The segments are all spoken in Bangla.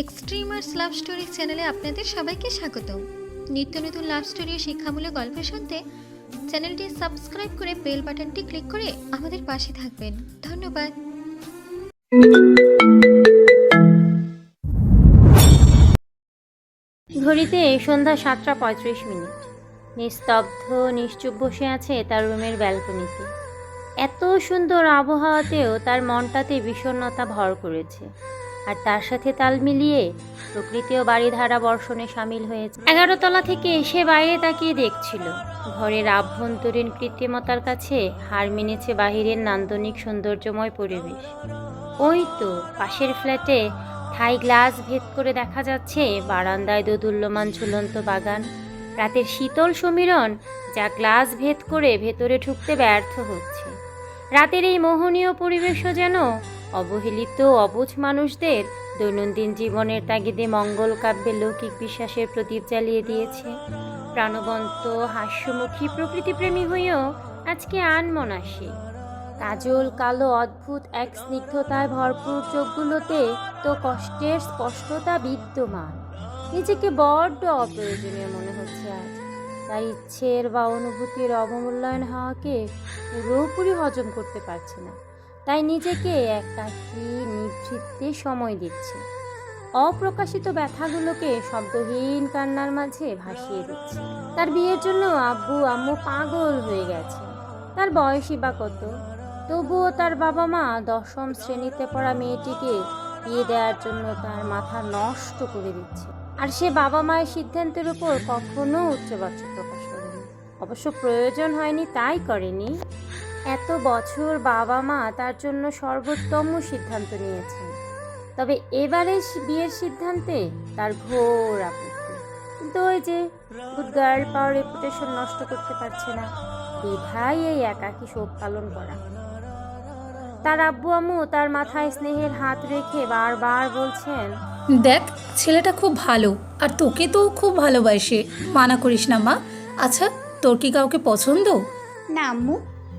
এক্সট্রিমার্স লাভ স্টোরি চ্যানেলে আপনাদের সবাইকে স্বাগত নিত্য নতুন লাভ স্টোরি শিক্ষামূলক গল্প শুনতে চ্যানেলটি সাবস্ক্রাইব করে বেল বাটনটি ক্লিক করে আমাদের পাশে থাকবেন। ধন্যবাদ। ঘড়িতে সন্ধ্যা সাতটা পঁয়ত্রিশ মিনিট। নিস্তব্ধ, নিশ্চুপ বসে আছে তার রুমের ব্যালকনিতে এত সুন্দর আবহাওয়াতেও তার মনটাতে বিষণ্ণতা ভর করেছে। আর তার সাথে তাল মিলিয়ে প্রকৃতিও বাড়িধারা বর্ষণে সামিল হয়েছে। এগারো তলা থেকে এসে বাইরে তাকিয়ে দেখছিল, ঘরের আভ্যন্তরীণ কৃত্রিমতার কাছে হার মেনেছে বাহিরের নান্দনিক সৌন্দর্যময় পরিবেশ। ওই তো পাশের ফ্ল্যাটে থাই গ্লাস ভেদ করে দেখা যাচ্ছে বারান্দায় দোদুল্যমান ঝুলন্ত বাগান। রাতের শীতল সমীরণ যা গ্লাস ভেদ করে ভেতরে ঢুকতে ব্যর্থ হচ্ছে। রাতের এই মোহনীয় পরিবেশও যেন অবহেলিত অবুঝ মানুষদের দৈনন্দিন জীবনের তাগিদে মঙ্গল কাব্যে লৌকিক বিশ্বাসের প্রদীপ জ্বালিয়ে দিয়েছে। প্রাণবন্ত, হাস্যমুখী প্রকৃতিপ্রেমী হয়েও আজকে আনমনাসী কাজল, কালো, অদ্ভুত এক স্নিগ্ধতায় ভরপুর চোখগুলোতে তো কষ্টের স্পষ্টতা বিদ্যমান। নিজেকে বড্ড অপ্রয়োজনীয় মনে হচ্ছে আজ। তার ইচ্ছের বা অনুভূতির অবমূল্যায়ন হওয়াকে পুরোপুরি হজম করতে পারছে না। তাই নিজেকে একাকী নিভৃত্তে সময় দিচ্ছে। অপ্রকাশিত ব্যথাগুলোকে শব্দহীন কান্নার মাঝে ভাসিয়ে দিচ্ছে। তার বিয়ের জন্য আব্বু, আম্মু পাগল হয়ে গেছে। তার বয়সই বা কত? তবুও তার বাবা মা দশম শ্রেণীতে পড়া মেয়েটিকে বিয়ে দেওয়ার জন্য তার মাথা নষ্ট করে দিচ্ছে। আর সে বাবা মায়ের সিদ্ধান্তের উপর কখনো উচ্চবাচ্য প্রকাশ করেনি। অবশ্য প্রয়োজন হয়নি, তাই করেনি। এত বছর বাবা মা তার জন্য সর্বোত্তম সিদ্ধান্ত নিয়েছেন। তবে এবারে বিয়ের সিদ্ধান্তে তার ঘোর আপত্তি। কিন্তু ওই যে গুড গার্ল পাওয়ার রেপুটেশন নষ্ট করতে পারছে না বিধায় এই একাকী শোক পালন করা। তার আব্বু আম্মু তার মাথায় স্নেহের হাত রেখে বারবার বলছেন দেখ ছেলেটা খুব ভালো আর তোকে তো খুব ভালোবাসে। মানা করিস না মা। আচ্ছা তোর কি কাউকে পছন্দ? না আম্মু।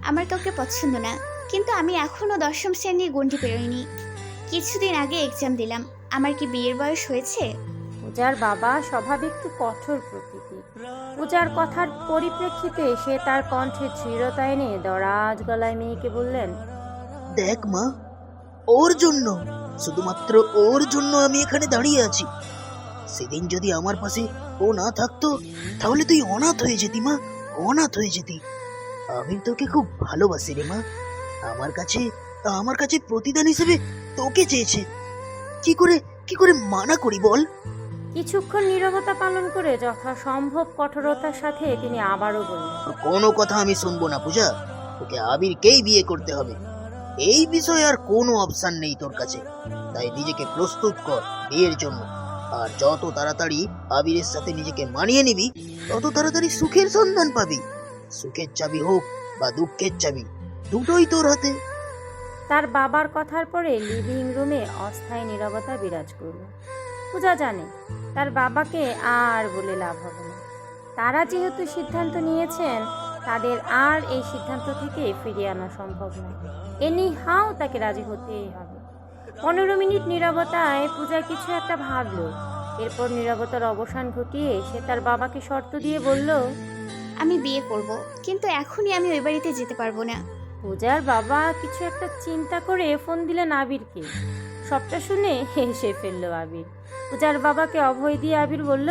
আমার কাউকে পছন্দ না কিন্তু আমি এখনও দশম শ্রেণির গণ্ডি পেরোইনি। কিছুদিন আগে এক্সাম দিলাম আমার কি বিয়ের বয়স হয়েছে? পূজার বাবা স্বভাব একটু কঠোর প্রকৃতি। পূজার কথার পরিপ্রেক্ষিতে সে তার কণ্ঠে দৃঢ়তা এনে দরাজ গলায় মেয়েকে বললেন দেখ মা ওর জন্য শুধুমাত্র ওর জন্য আমি এখানে দাঁড়িয়ে আছি। সেদিন যদি আমার পাশে ও না থাকতো তাহলে তুই অনাথ হয়ে যেতি মা অনাথ হয়ে যেতি। আমি তোকে খুব ভালোবাসি রে মা। আমার কাছে আমার কাছে প্রতিদান হিসেবে তোকে চেয়েছে। কি করে কি করে মানা করি বল? কিছুক্ষণ নীরবতা পালন করে যথাসম্ভব কঠোরতার সাথে তিনি আবারও বললেন কোনো কথা আমি শুনব না পূজা। তোকে আবিরকেই বিয়ে করতে হবে। এই বিষয়ে আর কোনো অপশন নেই তোর কাছে। তাই নিজেকে প্রস্তুত কর বিয়ের জন্য। আর যত তাড়াতাড়ি আবিরের সাথে নিজেকে মানিয়ে নিবি তত তাড়াতাড়ি সুখের সন্ধান পাবি। সুখের চাবি হোক বা দুঃখের চাবি, দুটোই তোর হাতে। তার বাবার কথার পরে লিভিং রুমে অস্থায়ী নীরবতা বিরাজ করল। পূজা জানে, তার বাবাকে আর বলে লাভ হবে না। তারা যেহেতু সিদ্ধান্ত নিয়েছেন, তাদের আর এই সিদ্ধান্ত থেকে ফিরিয়ে আনা সম্ভব নয়। এনি হাও তাকে রাজি হতেই হবে। পনেরো মিনিট নীরবতায় পূজা কিছু একটা ভাবলো। এরপর নীরবতার অবসান ঘটিয়ে সে তার বাবাকে শর্ত দিয়ে বলল আমি বিয়ে করব কিন্তু এখনই আমি ওই বাড়িতে যেতে পারব না। পূজার বাবা কিছু একটা চিন্তা করে ফোন দিলেন আবিরকে সবটা শুনে হেসে ফেলল আবির। পূজার বাবাকে অভয় দিয়ে আবির বলল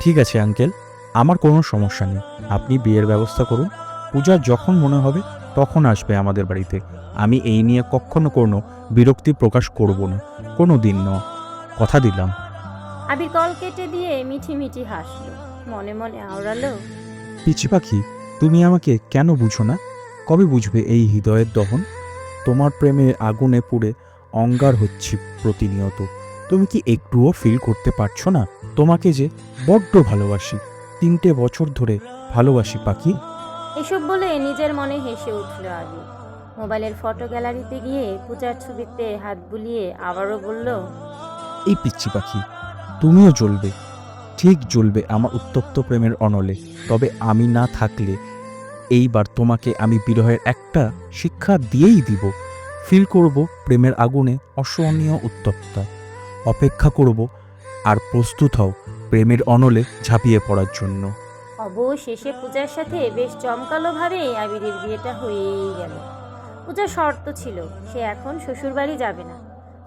ঠিক আছে আঙ্কেল আমার কোনো সমস্যা নেই। আপনি বিয়ের ব্যবস্থা করুন। পূজা যখন মনে হবে তখন আসবে আমাদের বাড়িতে। আমি এই নিয়ে কখনো কোনো বিরক্তি প্রকাশ করব না। কোনো দিন ন। কথা দিলাম। আবির কল কেটে দিয়ে মিঠি মিঠি হাসলো। মনে মনে আওড়ালো পিচি পাখি তুমি আমাকে কেন বুঝো না? কবে বুঝবে এই হৃদয়ের দহন? তোমার প্রেমে আগুনে পুড়ে অঙ্গার হচ্ছি প্রতিনিয়ত। তুমি কি একটুও ফিল করতে পারছ না? তোমাকে যে বড্ড ভালোবাসি। তিনটে বছর ধরে ভালোবাসি পাখি। এসব বলে নিজের মনে হেসে উঠল আগে মোবাইলের ফটো গ্যালারিতে গিয়ে পূজার ছবিতে হাত বুলিয়ে আবারও বলল এই পিচ্ছি পাখি তুমিও জ্বলবে। ঠিক জ্বলবে আমার উত্তপ্ত প্রেমের অনলে। তবে আমি না থাকলে এইবার তোমাকে আমি বিরহের একটা শিক্ষা দিয়েই দিব। ফিল করব প্রেমের আগুনে অসহনীয় উত্তপ্তা। অপেক্ষা করব আর প্রস্তুত হও প্রেমের অনলে ঝাঁপিয়ে পড়ার জন্য। অবশেষে পূজার সাথে বেশ জমকালোভাবে আবিরের বিয়েটা হয়েই গেল। পূজার শর্ত ছিল, সে এখন শ্বশুরবাড়ি যাবে না।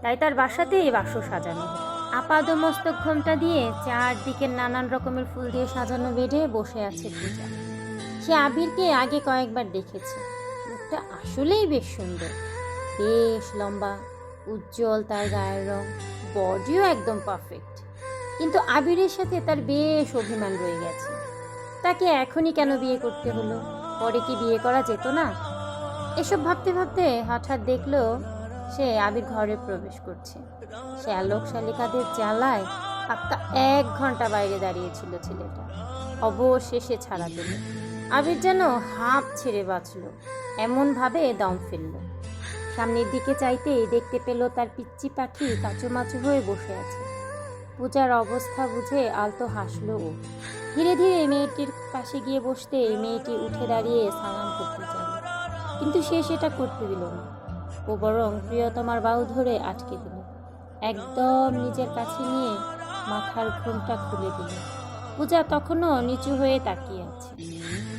তাই তার বাসাতেই বাসর সাজানো। হলো। আপাদ মস্তক ঘোমটা দিয়ে চারদিকে নানান রকমের ফুল দিয়ে সাজানো বেডে বসে আছে পূজা। সে আবিরকে আগে কয়েকবার দেখেছে। মুখটা আসলেই বেশ সুন্দর। বেশ লম্বা, উজ্জ্বল তার গায়ের রং, বডিও একদম পারফেক্ট। কিন্তু আবিরের সাথে তার বেশ অভিমান রয়ে গেছে। তাকে এখনই কেন বিয়ে করতে হলো? পরে কি বিয়ে করা যেত না? এসব ভাবতে ভাবতে হঠাৎ দেখল সে আবির ঘরে প্রবেশ করছে। সে আলোক শালিকাদের জ্বালায় পাক্কা এক ঘণ্টা বাইরে দাঁড়িয়েছিল ছেলেটা। অবশেষে ছাড়া পেল আবির যেন হাঁপ ছেড়ে বাঁচল। এমনভাবে দম ফেলল। সামনের দিকে চাইতেই দেখতে পেল তার পিচ্চি পাখি কাচুমাচু হয়ে বসে আছে। পূজার অবস্থা বুঝে আলতো হাসলো ও। ধীরে ধীরে মেয়েটির পাশে গিয়ে বসতে মেয়েটি উঠে দাঁড়িয়ে সালাম করতে চাইল। কিন্তু সে সেটা করতে দিল না। ও বরং প্রিয়তমার বাহু ধরে আটকে দিল। একদম নিজের কাছে নিয়ে মাথার ঘুমটা খুলে দিল। পূজা তখনও নিচু হয়ে তাকিয়ে আছে।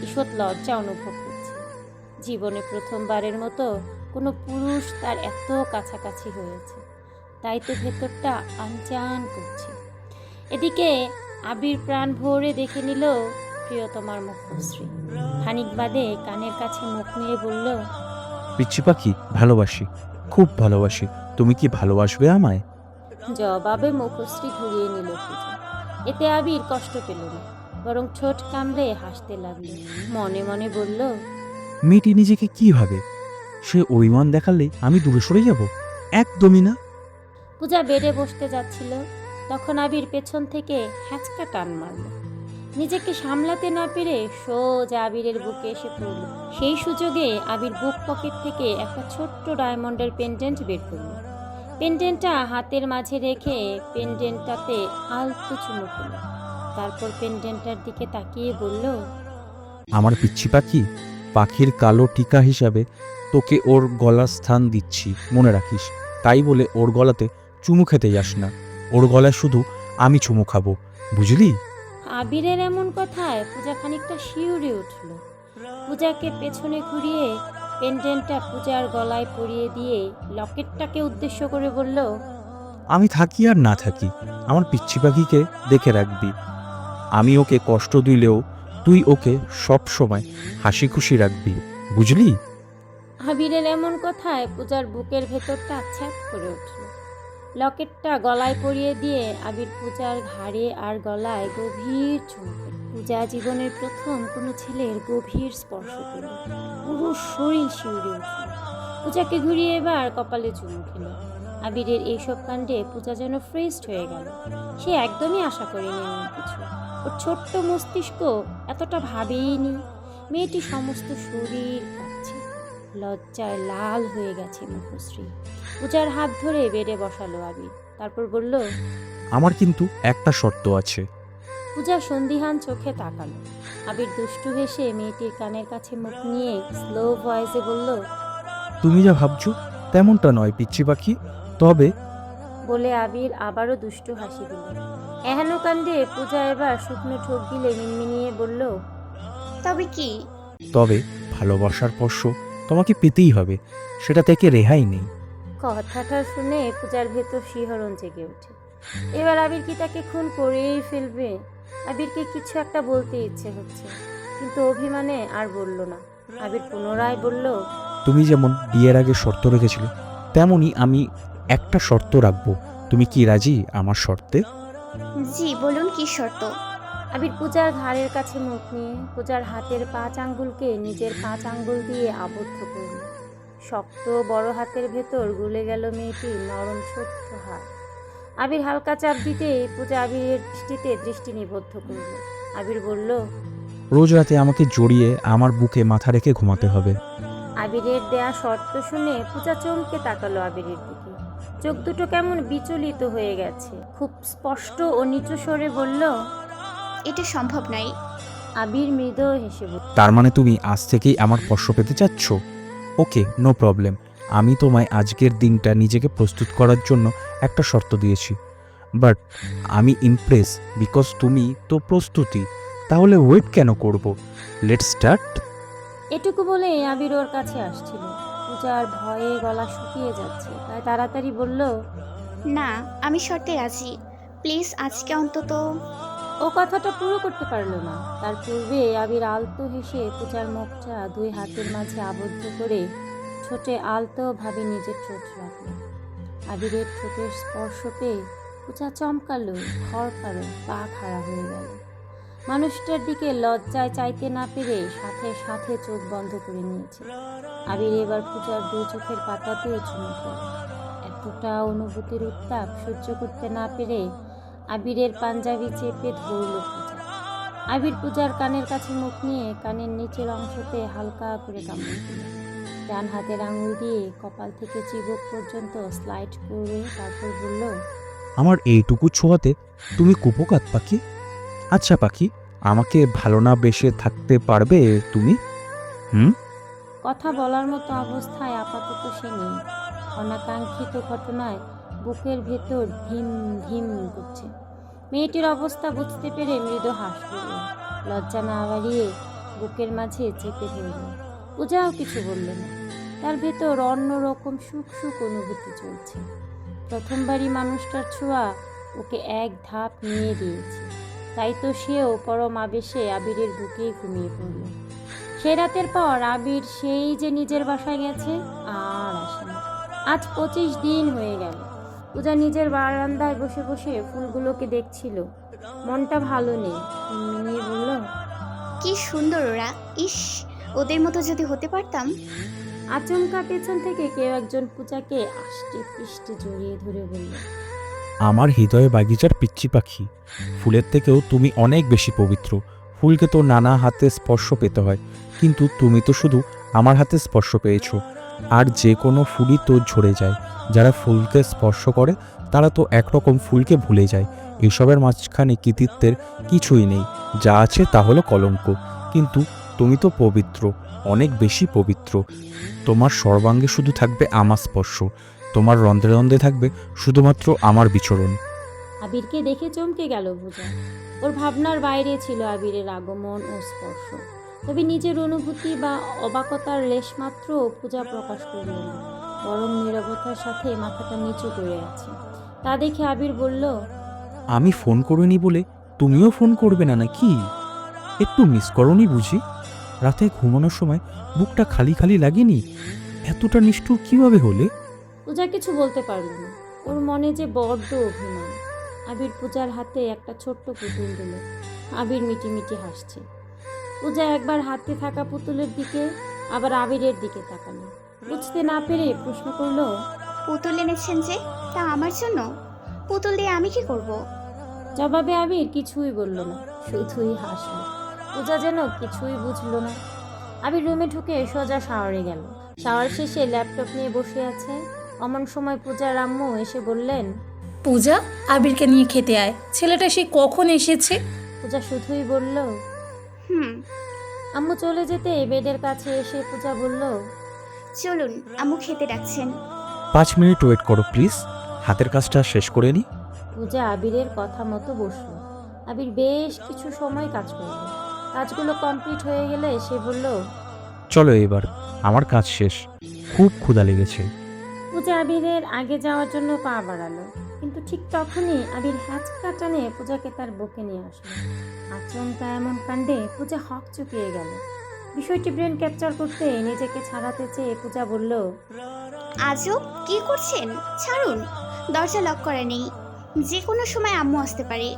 ঈষৎ লজ্জা অনুভব করছে। জীবনে প্রথমবারের মতো কোনো পুরুষ তার এত কাছাকাছি হয়েছে। তাই তো ভেতরটা আনচান করছে। এদিকে আবির প্রাণ ভরে দেখে নিল প্রিয়তমার মুখশ্রী। খানিক বাদে কানের কাছে মুখ নিয়ে বলল পিচ্ছি পাখি ভালোবাসি খুব ভালোবাসি। তুমি কি ভালোবাসবে আমায়? জবাবে মুখশ্রী ঘুরিয়ে নিল পূজা। এতে আবির কষ্ট পেল না বরং ঠোঁট কামড়ে হাসতে লাগল। মনে মনে বলল মেয়েটি নিজেকে কি ভাবে? সে অভিমান দেখালে আমি দূরে সরে যাব? একদমই না। পূজা বেডে বসতে যাচ্ছিল তখন আবির পেছন থেকে হ্যাঁচকা টান মারল। নিজেকে সামলাতে না পেরে সোজা আবিরের বুকে এসে পড়ল। সেই সুযোগে আবির বুক পকেট থেকে একটা ছোট্ট ডায়মন্ডের পেন্ডেন্ট বের করল। পেন্ডেন্টটা হাতের মাঝে রেখে পেন্ডেন্টটাতে আলতো চুমু খেল তারপর পেন্ডেন্টটার দিকে তাকিয়ে বলল, আমার পিচ্ছি পাখি, পাখির কালো টিকা হিসাবে তোকে ওর গলার স্থান দিচ্ছি, মনে রাখিস। তাই বলে ওর গলাতে চুমু খেতে যাস না। ওর গলায় শুধু আমি চুমু খাব, বুঝলি? আবিরের এমন কথায় পূজা খানিকটা শিউরে উঠল। পূজাকে পেছনে ঘুরিয়ে পেন্ডেন্টটা পূজার গলায় পরিয়ে দিয়ে লকেটটাকে উদ্দেশ্য করে বলল আমি থাকি আর না থাকি আমার পিচ্ছি পাখিকে দেখে রাখবি। আমি ওকে কষ্ট দিলেও তুই ওকে সব সময় হাসি খুশি রাখবি বুঝলি? আবিরের এমন কথায় পূজার বুকের ভেতরটা ছ্যাপ করে উঠল। লকেটটা গলায় পরিয়ে দিয়ে আবির পূজার ঘাড়ে আর গলায় গভীর চুমু পূজা জীবনের প্রথম কোনো ছেলের গভীর স্পর্শ পেল পুরো শরীর শিউরে উঠল। পূজাকে ঘুরিয়ে এবার কপালে চুমু খেল আবিরের এইসব কাণ্ডে পূজা যেন ফ্রেস্ট হয়ে গেল। সে একদমই আশা করেনি এমন কিছু। ওর ছোট্ট মস্তিষ্ক এতটা ভাবেইনি। মেয়েটি সমস্ত শরীর লজ্জায় লাল হয়ে গেছে মুখশ্রী। পূজার হাত ধরে বেডে বসালো আবির। তারপর বলল আমার কিন্তু একটা শর্ত আছে। পূজা সন্দিহান চোখে তাকালো। আবির দুষ্টু হেসে মেয়েটির কানের কাছে মুখ নিয়ে স্লো ভয়েসে বলল তুমি যা ভাবছ তেমনটা নয় পিচ্ছি পাখি। তবে বলে আবির আবারও দুষ্টু হাসি দিল। এহেন কাণ্ডে পূজা এবার শুকনো ঠোক গিলে মিনমিনিয়ে বলল তবে কি? তবে ভালোবাসার স্পর্শ তোমাকে পেতেই হবে। সেটা থেকে রেহাই নেই। কথাটা শুনে পূজার ভেতর শিহরণ জেগে ওঠে। এবার আবির কি তাকে খুন করেই ফেলবে? আবিরকে কিছু একটা বলতে ইচ্ছে হচ্ছে কিন্তু অভিমানে আর বলল না। আবির পুনরায় বলল তুমি যেমন বিয়ের আগে শর্ত রেখেছিলে তেমনই আমি একটা শর্ত রাখব। তুমি কি রাজি আমার শর্তে? জি বলুন কি শর্ত? আবির পূজার ঘাড়ের কাছে মুখ নিয়ে পূজার হাতের পাঁচ আঙ্গুলকে নিজের পাঁচ আঙ্গুল দিয়ে আবদ্ধ করল। শক্ত বড় হাতের ভেতর গুলে গেল মেয়েটির নরম ছোট্ট হাত। আবির হালকা চাপ দিতেই পূজা আবিরের দৃষ্টিতে দৃষ্টি নিবদ্ধ করল। আবির বলল রোজ রাতে আমাকে জড়িয়ে আমার বুকে মাথা রেখে ঘুমাতে হবে। আবিরের দেয়া শর্ত শুনে পূজা চমকে তাকালো আবিরের দিকে। চোখ দুটো কেমন বিচলিত হয়ে গেছে। খুব স্পষ্ট ও নিচু স্বরে বলল এটা সম্ভব নয়। আবির মৃদ হেসে বলল তার মানে তুমি আজ থেকেই আমার স্পর্শ পেতে চাচ্ছ? Okay no problem. আমি তোমায় আজকের দিনটা নিজেকে প্রস্তুত করার জন্য একটা শর্ত দিয়েছি। বাট আমি ইমপ্রেস বিকজ তুমি তো প্রস্তুতি। তাহলে ওয়েট কেন করব? লেট স্টার্ট এটুকু বলে আবির ওর কাছে আসছিল। পূজার ভয়ে গলা শুকিয়ে যাচ্ছে। তাই তাড়াতাড়ি বলল না আমি শর্তে আছি প্লিজ আজকে অন্তত ও কথাটা পুরো করতে পারল না। তার পূর্বে আবির আলতো হেসে পূজার মুখটা দুই হাতের মাঝে আবদ্ধ করে ঠোঁটে আলতো ভাবে নিজের ঠোঁট রাখল। আবিরের ঠোঁটের স্পর্শ পেয়ে পূজা চমকালো, খড়কালো, পা খাড়া হয়ে গেল। মানুষটার দিকে লজ্জায় চাইতে না পেরে সাথে সাথে চোখ বন্ধ করে নিয়েছে। আবির এবার পূজার দু চোখের পাতাতেও চুমু এতটা অনুভূতির উত্তাপ সহ্য করতে না পেরে আবিরের পাঞ্জাবি চেপে ধরল পূজা। আবির পূজার কানের কাছে মুখ নিয়ে কানের নিচের অংশতে হালকা করে কামড় দিল। ডান হাতের আঙুল দিয়ে কপাল থেকে চিবুক পর্যন্ত স্লাইড করে তারপর বলল আমার এইটুকু ছোঁয়াতে তুমি কুপোকাত পাখি? আচ্ছা পাখি আমাকে ভালো না বেশে থাকতে পারবে তুমি? হুম? কথা বলার মতো অবস্থায় আপাতত সে নেই। অনাকাঙ্ক্ষিত ঘটনায় বুকের ভেতর ধিম ধিম করছে। মেয়েটির অবস্থা বুঝতে পেরে মৃদু হাস লজ্জা না বাড়িয়ে বুকের মাঝে চেপে ধরল। পূজাও কিছু বলল না। তার ভেতর অন্যরকম সুখ সুখ অনুভূতি চলছে। প্রথমবারই মানুষটার ছোঁয়া ওকে এক ধাপ নিয়ে দিয়েছে। তাই তো সেও পরম আবেশে আবিরের বুকেই ঘুমিয়ে পড়ল। সে রাতের পর আবির সেই যে নিজের বাসায় গেছে, আর আসে না আজ পঁচিশ দিন হয়ে গেল। পূজা নিজের বারান্দায় বসে বসে ফুলগুলোকে দেখছিল। মনটা ভালো নেই। মিনিয়ে বলল কি সুন্দর ওরা। ইস ওদের মতো যদি হতে পারতাম। আচমকা পেছন থেকে কেউ একজন পূজাকে আষ্টে পৃষ্ঠে জড়িয়ে ধরে বলল আমার হৃদয়ে বাগিচার পিচ্চি পাখি। ফুলের থেকেও তুমি অনেক বেশি পবিত্র। ফুলকে তো নানা হাতে স্পর্শ পেতে হয়। কিন্তু তুমি তো শুধু আমার হাতে স্পর্শ পেয়েছ। আর যে কোনো ফুলই তো ঝরে যায়। যারা ফুলকে স্পর্শ করে, তারা তো একরকম ফুলকে ভুলে যায়। এসবের মাঝখানে কৃতিত্বের কিছুই নেই। যা আছে তা হলো কলঙ্ক। কিন্তু তুমি তো পবিত্র, অনেক বেশি পবিত্র। তোমার সর্বাঙ্গে শুধু থাকবে আমার স্পর্শ। তোমার রন্ধ্রে রন্ধ্রে থাকবে শুধুমাত্র আমার বিচরণ। আবিরকে দেখে চমকে গেল পূজা ওর ভাবনার বাইরে ছিল আবিরের আগমন ও স্পর্শ। তবে নিজের অনুভূতি বা অবাকতার লেশমাত্র পূজা প্রকাশ করল না। বরং নীরবতার সাথে মাথাটা নিচু করে আছে। তা দেখে আবির বলল আমি ফোন করিনি বলে তুমিও ফোন করবে না নাকি? একটু মিস করনি বুঝি? রাতে ঘুমানোর সময় বুকটা খালি খালি লাগেনি? এতটা নিষ্ঠুর কীভাবে হলে? পূজা কিছু বলতে পারল না। ওর মনে যে বড্ড অভিমান। আবির পূজার হাতে একটা ছোট্ট পুতুল দিল। আবির মিটি মিটি হাসছে। পূজা একবার হাতে থাকা পুতুলের দিকে আবার আবিরের দিকে তাকালো। বুঝতে না পেরে প্রশ্ন করল পুতুল এনেছেন যে তা আমার জন্য? পুতুল দিয়ে আমি কি করব। জবাবে আবির কিছুই বলল না শুধুই হাসলো। পূজা যেন কিছুই বুঝলো না। আবির রুমে ঢুকে সোজা শাওয়ারে গেল। শাওয়ার শেষে ল্যাপটপ নিয়ে বসে আছে। অমন সময় পূজার আম্মু এসে বললেন পূজা আবিরকে নিয়ে খেতে আয়। ছেলেটা সে কখন এসেছে? পূজা শুধুই বলল হুম। আম্মু চলে যেতে বেডের কাছে এসে পূজা বলল চলুন আম্মু খেতে ডাকছেন। পাঁচ মিনিট ওয়েট করো প্লিজ। হাতের কাজটা শেষ করে নি। পূজা আবিরের কথা মতো বসল। আবির বেশ কিছু সময় কাজ করল। কাজগুলো কমপ্লিট হয়ে গেলে সে বলল চলো এবার আমার কাজ শেষ। খুব ক্ষুধা লেগেছে। পূজা আবিরের আগে যাওয়ার জন্য পা বাড়ালো। কিন্তু ঠিক তখনই আবির হ্যাচকা টানে পূজাকে তার বুকে নিয়ে আসলো। আচমকা এমন কাণ্ডে পূজা হক চুকিয়ে গেল। বিষয়টি ব্রেন ক্যাপচার করতে নিজেকে ছাড়াতে চেয়ে পূজা বলল আজও কি করছেন? ছাড়ুন। দরজা লক করা নেই। যে কোনো সময় আম্মু আসতে পারে।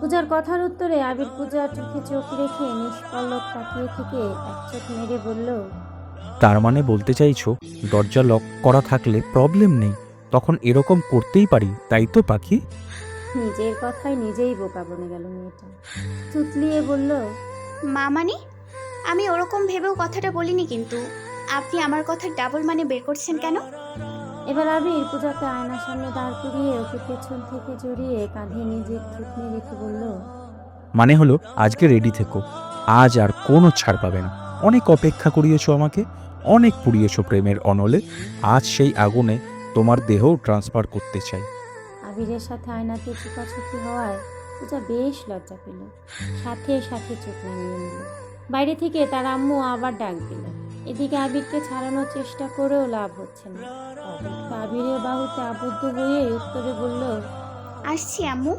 পূজার কথার উত্তরে আবির পূজার চোখে চোখ রেখে নিষ্পল্লক তাকিয়ে থেকে এক চোখ মেরে বলল তার মানে বলতে চাইছো দরজা লক করা থাকলে প্রবলেম নেই। তখন এরকম করতেই পারি তাই তো পাখি? নিজের কথায় নিজেই বোকা বনে গেল মেয়েটা। চুতলিয়ে বলল মা মানে? আমি ওরকম ভেবেও কথাটা বলিনি কিন্তু। আপনি আমার কথা ডাবল মানে বের করছেন কেন? এবার আবির পূজাকে আয়নার সামনে দাঁড় করিয়ে ওকে পেছন থেকে জড়িয়ে কাঁধে নিজের থুতনি রেখে বলল মানে হলো আজকে রেডি থেকো। আজ আর কোনো ছাড় পাবে না। অনেক অপেক্ষা করিয়েছো আমাকে অনেক পুড়িয়েছো প্রেমের অনলে। আজ সেই আগুনে তোমার দেহও ট্রান্সফার করতে চাই। আবিরের সাথে আয়নাতে চুপাচুপি হওয়ায় পূজা বেশ লজ্জা পেল। সাথে সাথে চোখ নামিয়ে নিল। বাইরে থেকে তার আম্মু আবার ডাক দিল। এদিকে আবিরকে ছাড়ানোর চেষ্টা করেও লাভ হচ্ছে না। আবিরের বাহুতে আবদ্ধ হয়ে উত্তরে বলল আসছি আম্মু।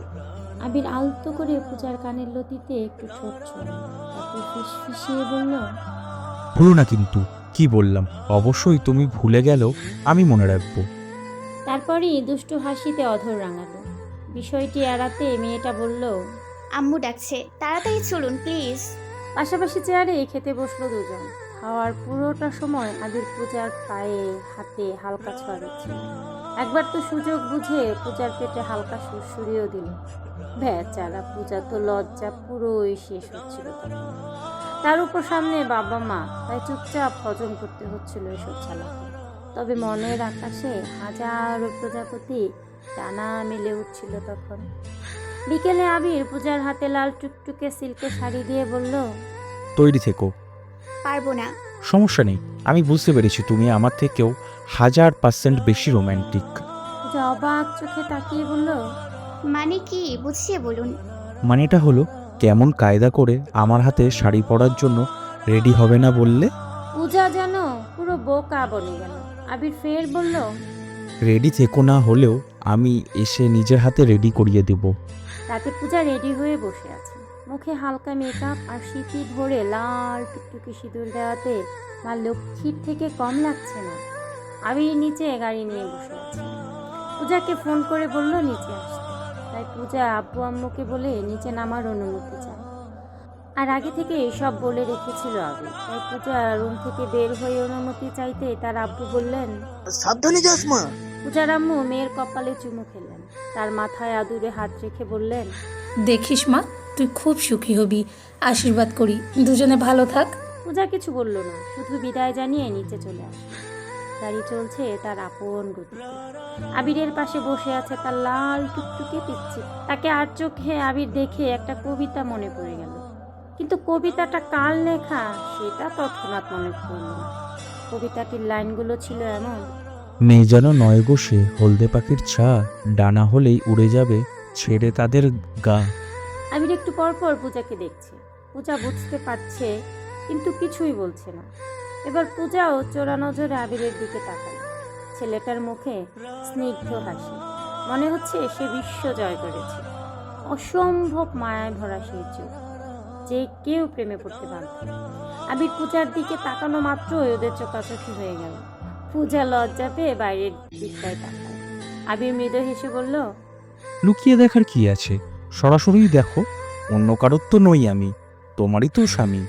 আবির আলতো করে পূজার কানের লতিতে একটু ছোট ছোট তারপর ফিস ফিসিয়ে বলল ভুলো না কিন্তু কি বললাম? অবশ্যই তুমি ভুলে গেলেও আমি মনে রাখব। তারপরই দুষ্টু হাসিতে অধর রাঙালো। বিষয়টি এড়াতে মেয়েটা বলল আম্মু ডাকছে তাড়াতাড়ি চলুন প্লিজ। পাশাপাশি চেয়ারে খেতে বসল দুজন। খাওয়ার পুরোটা সময় আদির পূজার পায়ে হাতে হালকা ছোঁয়া দিচ্ছিল একবার তো সুযোগ বুঝে পূজার পেটে হালকা সুরসুরিও দিল। বেচারা পূজা তো লজ্জা পুরোই শেষ হচ্ছিল তার উপর সামনে বাবা মা, তাই চুপচাপ হজম করতে হচ্ছিল এসব চালাকি। তবে মনের আকাশে হাজারো প্রজাপতি টানা মেলে উঠছিল তখন। বিকেলে আবির পূজার হাতে লাল টুকটুকে সিল্কের শাড়ি দিয়ে বলল তৈরি থেকো। পারব না। সমস্যা নেই আমি বুঝতে পেরেছি তুমি আমার থেকেও হাজার পার্সেন্ট বেশি রোম্যান্টিক। পূজা অবাক চোখে তাকিয়ে বলল মানে কি? বুঝিয়ে বলুন। মানেটা হলো কেমন কায়দা করে আমার হাতে শাড়ি পরার জন্য রেডি হবে না বললে? পূজা যেন পুরো বোকা বনে গেল। আবির ফের বলল রেডি থেকো না হলেও আমি এসে নিজের হাতে রেডি করিয়ে দেব। রাতে পূজা রেডি হয়ে বসে আছে। মুখে হালকা মেকআপ আর সিটি ভরে লাল টুকটুকি সিঁদুর দেওয়াতে মা লক্ষ্মীর থেকে কম লাগছে না। আমি নিচে গাড়ি নিয়ে বসে আছি। পূজাকে ফোন করে বলল, নিচে আসতে তাই পূজা আব্বু আম্মুকে বলে, নিচে নামার অনুমতি চায় আর আগে থেকে সব বলে রেখেছিল আবির তাই পূজা রুম থেকে বের হয়ে অনুমতি চাইতে তার আব্বু বললেন সাবধানে যাস মা। পূজার আম্মু মেয়ের কপালে চুমু খেলেন। তার মাথায় আদুরে হাত রেখে বললেন দেখিস মা তুই খুব সুখী হবি। আশীর্বাদ করি। দুজনে ভালো থাক। পূজা কিছু বলল না শুধু বিদায় জানিয়ে নিচে চলে আসে। গাড়ি চলছে তার আপন গতিতে। আবিরের পাশে বসে আছে তার লাল টুকটুকে পিচ্ছি তাকে আর চোখে আবির দেখে একটা কবিতা মনে পড়ে গেল। কিন্তু কবিতাটা কার লেখা? সেটা তৎক্ষণাৎ মনে পড়ল। না কবিতাটির লাইনগুলো ছিল এমন। মেয়ে যেন নয় গোষে হলদে পাখির ছা ডানা হলেই উড়ে যাবে ছেড়ে তাদের গা। আবির একটু পর পর পূজাকে দেখছি। পূজা বুঝতে পারছে কিন্তু কিছুই বলছে না। এবার পূজাও চোরা নজরে আবিরের দিকে তাকাল। ছেলেটার মুখে স্নিগ্ধ হাসি। মনে হচ্ছে সে বিশ্ব জয় করেছে। অসম্ভব মায়ায় ভরা সেই চোখ। যে কেউ প্রেমে পড়তে বাধ্য আবির পূজার দিকে তাকানো মাত্রই ওদের চোখাচোখি হয়ে গেল। পূজা লজ্জা পেয়ে বাইরের দিকটায় তাকায়। আবির মৃদু হেসে বলল লুকিয়ে দেখার কি আছে? সরাসরি দেখো অন্য কারোর তো নই আমি তোমারই তো স্বামী।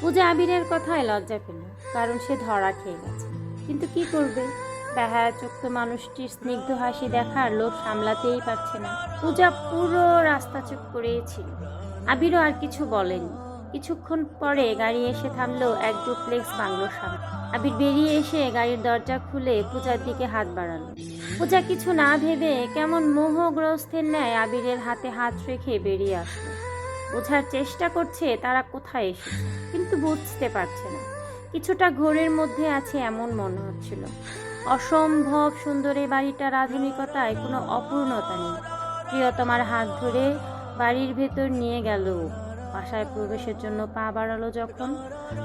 পূজা আবিরের কথায় লজ্জা পেল কারণ সে ধরা খেয়ে গেছে। কিন্তু কি করবে? বেহায়া চোক্ত মানুষটির স্নিগ্ধ হাসি দেখার লোভ সামলাতেই পারছে না। পূজা পুরো রাস্তা চুপ করেছিল আবিরও আর কিছু বলেনি। কিছুক্ষণ পরে গাড়ি এসে থামলো এক ডুপ্লেক্স বাংলোর সামনে। আবির বেরিয়ে এসে গাড়ির দরজা খুলে পূজার দিকে হাত বাড়ালো। পূজা কিছু না ভেবে কেমন মোহগ্রস্তের ন্যায় আবিরের হাতে হাত রেখে বেরিয়ে আসলো। বোঝার চেষ্টা করছে তারা কোথায় এসেছে, কিন্তু বুঝতে পারছে না। কিছুটা ঘোরের মধ্যে আছে এমন মনে হচ্ছিল। অসম্ভব সুন্দর এই বাড়িটার আধুনিকতায় কোনো অপূর্ণতা নেই। প্রিয়তমার হাত ধরে বাড়ির ভেতর নিয়ে গেল। বাসায় প্রবেশের জন্য পা বাড়ালো যখন।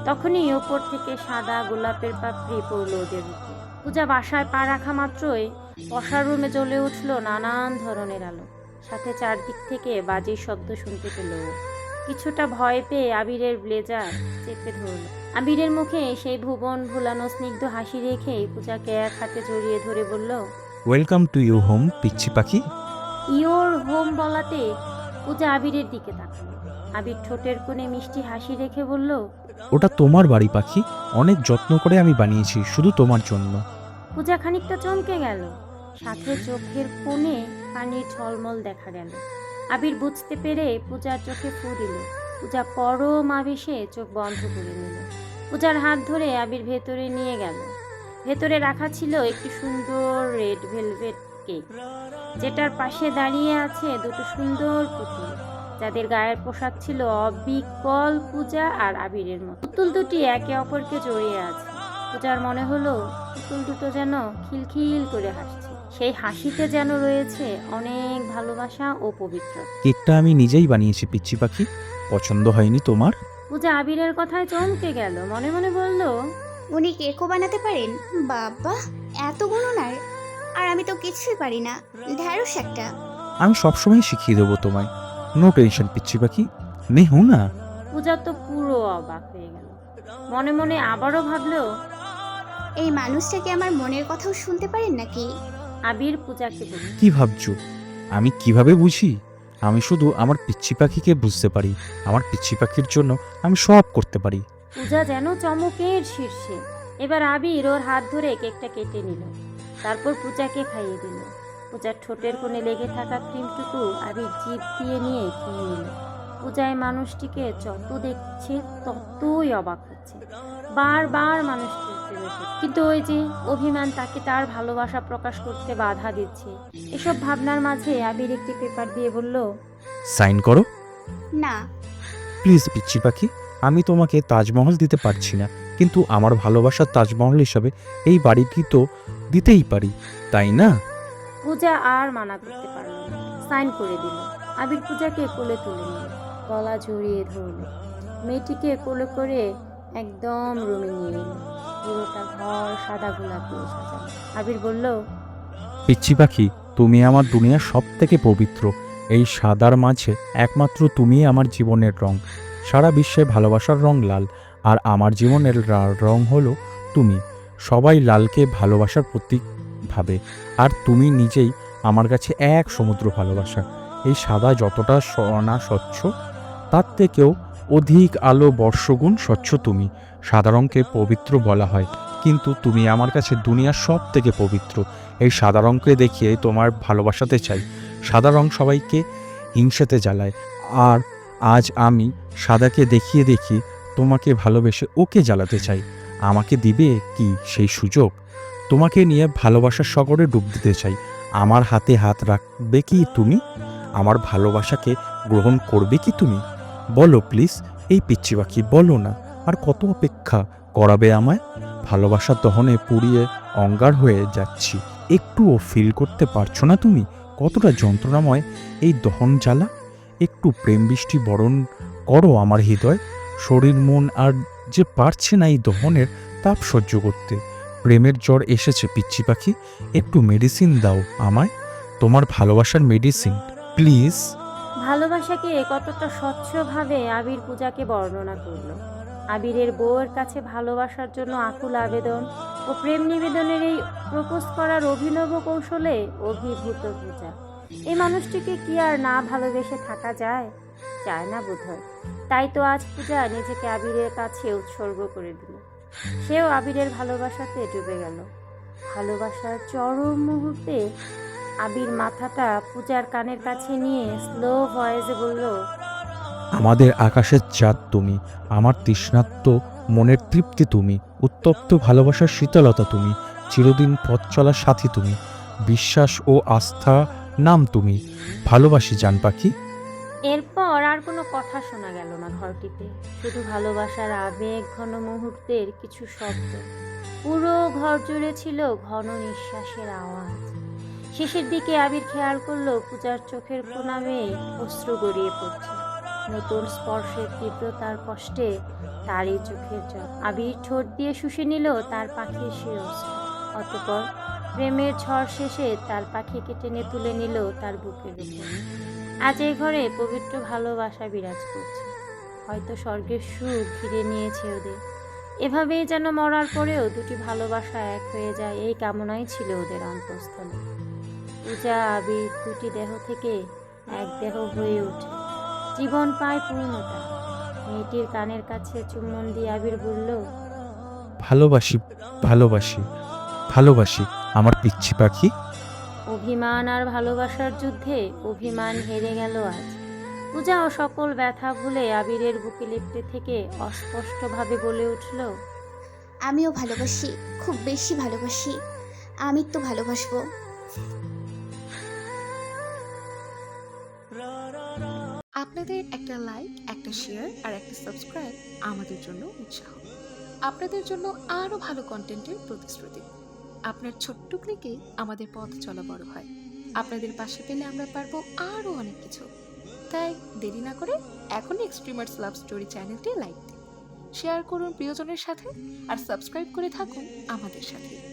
তখনই ওপর থেকে সাদা গোলাপের পাপড়ি পড়ল ওদের পূজা বাসায় পা রাখা মাত্রই বসার রুমে জ্বলে উঠল নানান ধরনের আলো। সাথে চারদিক থেকে বাজির শব্দ শুনতে পেল। কিছুটা ভয় পেয়ে আবিরের ব্লেজার চেপে ধরল। আবিরের মুখে সেই ভুবন ভুলানো স্নিগ্ধ হাসি রেখে পূজাকে এক হাতে জড়িয়ে ধরে বলল ওয়েলকাম টু ইউ হোম পিচ্ছি পাখি। ইয়োর হোম বলাতে পূজা আবিরের দিকে তাকালো। আবির ঠোঁটের কোণে মিষ্টি হাসি রেখে বলল ওটা তোমার বাড়ি পাখি। অনেক যত্ন করে আমি বানিয়েছি শুধু তোমার জন্য। পূজা খানিকটা চমকে গেল। সাথে চোখের কোণে পানির ঝলমল দেখা গেল। আবির বুঝতে পেরে পূজার চোখে ফু দিল। পূজা পরম আবেশে চোখ বন্ধ করে নিল। পূজার হাত ধরে আবির ভেতরে নিয়ে গেল। ভেতরে রাখা ছিল একটি সুন্দর রেড ভেলভেট কেক যেটার পাশে দাঁড়িয়ে আছে দুটো সুন্দর পুতুল যাদের গায়ের পোশাক ছিল অবিকল পূজা আর আবিরের মতো। পুতুল দুটি একে অপরকে জড়িয়ে আছে। পূজার মনে হলো পুতুল দুটো যেন খিলখিল করে হাসছে। সেই হাসিতে যেন রয়েছে অনেক ভালোবাসা ও পবিত্র কেকটা আমি নিজেই বানিয়েছি পিচ্ছি পাখি। পছন্দ হয়নি তোমার? পূজা আবিরের কথায় চমকে গেল মনে মনে বলল উনি কেকও বানাতে পারেন? বাবা এত গুণনার আর আমি তো কিছুই পারি না। ঢ্যাঁড়স একটা। আমি সবসময় শিখিয়ে দেবো তোমায়। নো টেনশন পিচ্ছি পাখি। নেহু না। পূজা তো পুরো অবাক হয়ে গেল। মনে মনে আবারও ভাবলো এই মানুষটা কি আমার মনের কথাও শুনতে পারেন নাকি? আবির পূজাকে বলল কি ভাবছ? আমি কীভাবে বুঝি? আমি শুধু আমার পিচ্ছি পাখিকে বুঝতে পারি। আমার পিচ্ছি পাখির জন্য আমি সব করতে পারি। পূজা যেন চমকের শীর্ষে। এবার আবির ওর হাত ধরে কেকটা কেটে নিল। তারপর পূজাকে খাইয়ে দিল। পূজার ঠোঁটের কোণে লেগে থাকা ক্রিমটুকু আবির জিভ দিয়ে নিয়ে খেয়ে নিল। পূজায় মানুষটিকে যত দেখছে ততই অবাক হচ্ছে। বারবার পড়ছে। কিন্তু ওই যে অভিমান তাকে তার ভালোবাসা প্রকাশ করতে বাধা দিচ্ছে। এসব ভাবনার মাঝে আবির একটি পেপার দিয়ে বলল সাইন করো। না। প্লিজ পিচ্ছি পাখি আমি তোমাকে তাজমহল দিতে পারছি না। কিন্তু আমার ভালোবাসার তাজমহল হিসাবে এই বাড়িটি তো দিতেই পারি তাই না? পূজা আর মানা করতে পারল না। সাইন করে দিল। আবির পূজাকে কোলে তুলে নিল। গলা জড়িয়ে ধরল। মেয়েটিকে কোলে করে একদম রুমে নিয়ে এলো পুরোটা ঘর সাদা গোলাপ দিয়ে সাজানো আবির বলল পিচ্ছি পাখি তুমি আমার দুনিয়ার সব থেকে পবিত্র। এই সাদার মাঝে একমাত্র তুমিই আমার জীবনের রং। সারা বিশ্বে ভালোবাসার রং লাল আর আমার জীবনের রং হলো তুমি। সবাই লালকে ভালোবাসার প্রতীক ভাবে। আর তুমি নিজেই আমার কাছে এক সমুদ্র ভালোবাসা। এই সাদা যতটা সোনা স্বচ্ছ, তার থেকেও অধিক আলো বর্ষগুণ স্বচ্ছ তুমি। সাদা রঙকে পবিত্র বলা হয়, কিন্তু তুমি আমার কাছে দুনিয়ার সব থেকে পবিত্র। এই সাদা রঙকে দেখিয়ে তোমার ভালোবাসাতে চাই। সাদা রং সবাইকে হিংসাতে জ্বালায়। আর আজ আমি সাদাকে দেখিয়ে দেখি তোমাকে ভালোবেসে ওকে জ্বালাতে চাই। আমাকে দিবে কি সেই সুযোগ? তোমাকে নিয়ে ভালোবাসার সাগরে ডুব দিতে চাই। আমার হাতে হাত রাখবে কি তুমি? আমার ভালোবাসাকে গ্রহণ করবে কি তুমি? বলো প্লিজ, এই পিচ্ছি পাখি, বলো না। আর কত অপেক্ষা করাবে আমায়? ভালোবাসার দহনে পুড়িয়ে অঙ্গার হয়ে যাচ্ছি। একটুও ফিল করতে পারছ না তুমি? কতটা যন্ত্রণাময় এই দহন জ্বালা? একটু প্রেম বৃষ্টি বরণ করো আমার হৃদয়। শরীর, মন আর যে পারছে না এই দহনের তাপ সহ্য করতে। প্রেমের জ্বর এসেছে পিচ্ছি পাখি। একটু মেডিসিন দাও আমায়। তোমার ভালোবাসার মেডিসিন প্লিজ ভালোবাসাকে কতটা স্বচ্ছভাবে আবির পূজাকে বর্ণনা করল। আবিরের বউয়ের কাছে ভালোবাসার জন্য আকুল আবেদন ও প্রেম নিবেদনের এই প্রপোজ করার অভিনব কৌশলে অভিভূত পূজা। এই মানুষটিকে কি আর না ভালোবেসে থাকা যায়? চায় না বোধহয়। তাই তো আজ পূজা নিজেকে আবিরের কাছে উৎসর্গ করে দিল। সেও আবিরের ভালোবাসাতে ডুবে গেল। ভালোবাসার চরম মুহূর্তে আবির মাথাটা পূজার কানের কাছে নিয়ে স্লো ভয়েসে বলল, আমাদের আকাশের চাঁদ তুমি, আমার তৃষ্ণাত্ম মনের তৃপ্তি তুমি, উত্তপ্ত ভালোবাসার শীতলতা তুমি, চিরদিন পথ চলার সাথী তুমি, বিশ্বাস ও আস্থা নাম তুমি, ভালোবাসি জান পাখি। এরপর আর কোনো কথা শোনা গেল না ঘরটিতে। শুধু ভালোবাসার আবেগ, ঘন মুহূর্তের কিছু শব্দ। পুরো ঘর জুড়ে ছিল ঘন নিঃশ্বাসের আওয়াজ। শেষের দিকে আবির খেয়াল করল পূজার চোখের কোনামে অশ্রু গড়িয়ে পড়ছে। নতুন স্পর্শের তীব্রতার কষ্টে তারই চোখের জল। আবির ঠোঁট দিয়ে শুষে নিল তার পাখির সে অশ্রু অতপর প্রেমের ঝড় শেষে তার পাখিকে টেনে তুলে নিল তার বুকের আজ এই ঘরে পবিত্র ভালোবাসা বিরাজ করছে। হয়তো স্বর্গের সুখ ঘিরে নিয়েছে ওদের। এভাবেই যেন মরার পরেও দুটি ভালোবাসা এক হয়ে যায়, এই কামনাই ছিল ওদের অন্তঃস্থলে। পূজা, আবির দুটি দেহ থেকে এক দেহ হয়ে ওঠে। জীবন পায় পূর্ণতা। মেয়েটির কানের কাছে চুম্বন দিয়ে আবির বলল, ভালোবাসি ভালোবাসি ভালোবাসি, আমার পিচ্ছি পাখি। অভিমান আর ভালোবাসার যুদ্ধে অভিমান হেরে গেল আজ। পূজাও সকল ব্যথা ভুলে আবিরের বুকে লিপটে থেকে অস্পষ্টভাবে বলে উঠল আমিও ভালোবাসি খুব বেশি ভালোবাসি। আমি তো ভালোবাসবো। আপনাদের একটা লাইক একটা শেয়ার আর একটা সাবস্ক্রাইব আমাদের জন্য উৎসাহ। আপনাদের জন্য আরও ভালো কন্টেন্টের প্রতিশ্রুতি। আপনার ছোট্ট ক্লিকে আমাদের পথ চলা বড় হয়। আপনাদের পাশে পেলে আমরা পারব আরও অনেক কিছু। তাই দেরি না করে এখনই এক্সট্রিমার্স লাভ স্টোরি চ্যানেলটি লাইক দিন, শেয়ার করুন প্রিয়জনের সাথে, আর সাবস্ক্রাইব করে থাকুন আমাদের সাথে।